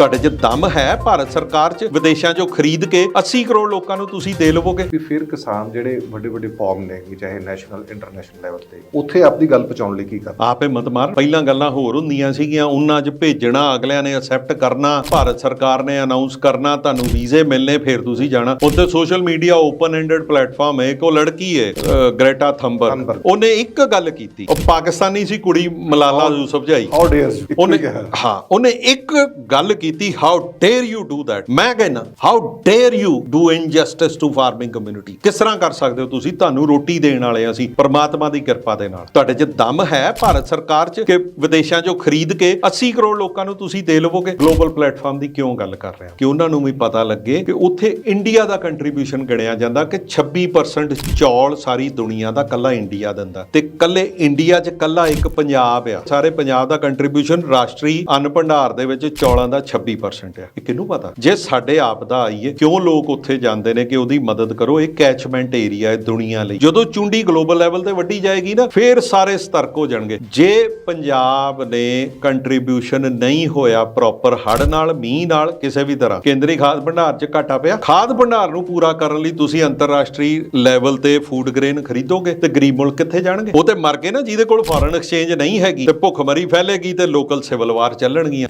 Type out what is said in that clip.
ਤੁਹਾਡੇ 'ਚ ਦਮ ਹੈ ਭਾਰਤ ਸਰਕਾਰ 'ਚ ਵਿਦੇਸ਼ਾਂ 'ਚੋਂ ਖਰੀਦ ਕੇ 80 ਕਰੋੜ ਲੋਕਾਂ ਨੂੰ ਤੁਸੀਂ ਦੇ ਲਵੋਗੇ? ਵੀ ਫਿਰ ਕਿਸਾਨ ਜਿਹੜੇ ਵੱਡੇ ਵੱਡੇ ਫਾਰਮ ਨੇ ਕਿ ਚਾਹੇ ਨੈਸ਼ਨਲ ਇੰਟਰਨੈਸ਼ਨਲ ਲੈਵਲ ਤੇ ਉੱਥੇ ਆਪਣੀ ਗੱਲ ਪਹੁੰਚਾਉਣ ਲਈ ਕੀ ਕਰਨਾ? ਆਪੇ ਮਤ ਮਾਰ। ਪਹਿਲਾਂ ਗੱਲਾਂ ਹੋਰ ਹੁੰਦੀਆਂ ਸੀਗੀਆਂ ਉਹਨਾਂ 'ਚ ਭੇਜਣਾ ਅਗਲਿਆਂ ਨੇ ਅਸੈਪਟ ਕਰਨਾ ਭਾਰਤ ਸਰਕਾਰ ਨੇ ਅਨਾਉਂਸ ਕਰਨਾ ਤੁਹਾਨੂੰ ਵੀਜ਼ੇ ਮਿਲਨੇ ਫਿਰ ਤੁਸੀਂ ਜਾਣਾ। ਉੱਤੇ social media open ended platform ਹੈ ਇੱਕ ਉਹ ਲੜਕੀ ਹੈ ਗ੍ਰੇਟਾ ਥੰਬਰ। ਉਹਨੇ ਇੱਕ ਗੱਲ ਕੀਤੀ। ਉਹ ਪਾਕਿਸਤਾਨੀ ਸੀ ਕੁੜੀ ਮਲਾਲਾ ਹਾਊ ਡੇਅਰਸ ਉਹਨੇ ਹਾਂ ਉਹਨੇ ਇੱਕ ਗੱਲ ਕੀਤੀ how dare you do that ਮੈਂ ਕਹਿੰਦਾ how dare you do injustice to farming community ਕਿਸ ਤਰ੍ਹਾਂ ਕਰ ਸਕਦੇ ਹੋ ਤੁਸੀਂ? ਤੁਹਾਨੂੰ ਰੋਟੀ ਦੇਣ ਵਾਲੇ ਅਸੀਂ, ਪਰਮਾਤਮਾ ਦੀ ਕਿਰਪਾ ਦੇ ਨਾਲ। ਤੁਹਾਡੇ 'ਚ ਦਮ ਹੈ ਭਾਰਤ ਸਰਕਾਰ 'ਚ ਕਿ ਵਿਦੇਸ਼ਾਂ 'ਚੋਂ ਖਰੀਦ ਕੇ 80 ਕਰੋੜ ਲੋਕਾਂ ਨੂੰ ਤੁਸੀਂ ਦੇ ਲਵੋਗੇ? ਗਲੋਬਲ ਪਲੇਟਫਾਰਮ ਦੀ ਕਿਉਂ ਗੱਲ ਕਰ ਰਹੇ ਹਾਂ? ਕਿ ਉਹਨਾਂ ਨੂੰ ਵੀ ਪਤਾ ਲੱਗੇ ਕਿ ਉੱਥੇ ਇੰਡੀਆ ਦਾ ਕੰਟਰੀਬਿਊਸ਼ਨ ਗਿਣਿਆ ਜਾਂਦਾ ਕਿ 26% ਚੌਲ ਸਾਰੀ ਦੁਨੀਆ ਦਾ ਕੱਲਾ ਇੰਡੀਆ ਦਿੰਦਾ। ਤੇ ਕੱਲੇ ਇੰਡੀਆ 'ਚ ਕੱਲਾ ਇੱਕ ਪੰਜਾਬ ਆ। ਸਾਰੇ ਪੰਜਾਬ ਦਾ ਕੰਟਰੀਬਿਊਸ਼ਨ ਰਾਸ਼ਟਰੀ ਅੰਨ ਭੰਡਾਰ ਦੇ ਵਿੱਚ ਚੌਲਾਂ ਦਾ 26% ਆ। ਇਹ ਕਿਹਨੂੰ ਪਤਾ? ਜੇ ਸਾਡੇ ਆਪ ਦਾ ਆਈਏ, ਕਿਉਂ ਲੋਕ ਉੱਥੇ ਜਾਂਦੇ ਨੇ ਕਿ ਉਹਦੀ ਮਦਦ ਕਰੋ? ਇਹ ਕੈਚਮੈਂਟ ਏਰੀਆ ਹੈ ਦੁਨੀਆ ਲਈ। ਜਦੋਂ ਚੁੰਡੀ ਗਲੋਬਲ ਲੈਵਲ ਤੇ ਵੱਡੀ ਜਾਏਗੀ ਨਾ, ਫੇਰ ਸਾਰੇ ਸਤਰਕ ਹੋ ਜਾਣਗੇ। ਜੇ ਪੰਜਾਬ ਨੇ ਕੰਟਰੀਬਿਊਸ਼ਨ ਨਹੀਂ ਹੋਇਆ ਪ੍ਰੋਪਰ ਹੜ ਨਾਲ, ਮੀਂਹ ਨਾਲ, ਕਿਸੇ ਵੀ ਤਰ੍ਹਾਂ, ਕੇਂਦਰੀ ਖਾਦ ਭੰਡਾਰ 'ਚ ਘਾਟਾ ਪਿਆ, ਖਾਦ ਭੰਡਾਰ ਨੂੰ ਪੂਰਾ ਕਰਨ ਲਈ ਤੁਸੀਂ ਅੰਤਰਰਾਸ਼ਟਰੀ ਲੈਵਲ ਤੇ ਫੂਡ ਗ੍ਰੇਨ ਖਰੀਦੋਗੇ ਤੇ ਗਰੀਬ ਮੁਲਕ ਕਿੱਥੇ ਜਾਣਗੇ? ਉਹ ਤੇ ਮਰ ਗਏ ਨਾ, ਜਿਹਦੇ ਕੋਲ ਫੋਰਨ ਐਕਸਚੇਂਜ ਨਹੀਂ ਹੈਗੀ ਤੇ ਭੁੱਖਮਰੀ ਫੈਲੇਗੀ ਤੇ ਲੋਕਲ ਸਿਵਲ ਵਾਰ ਚੱਲਣਗੀਆਂ।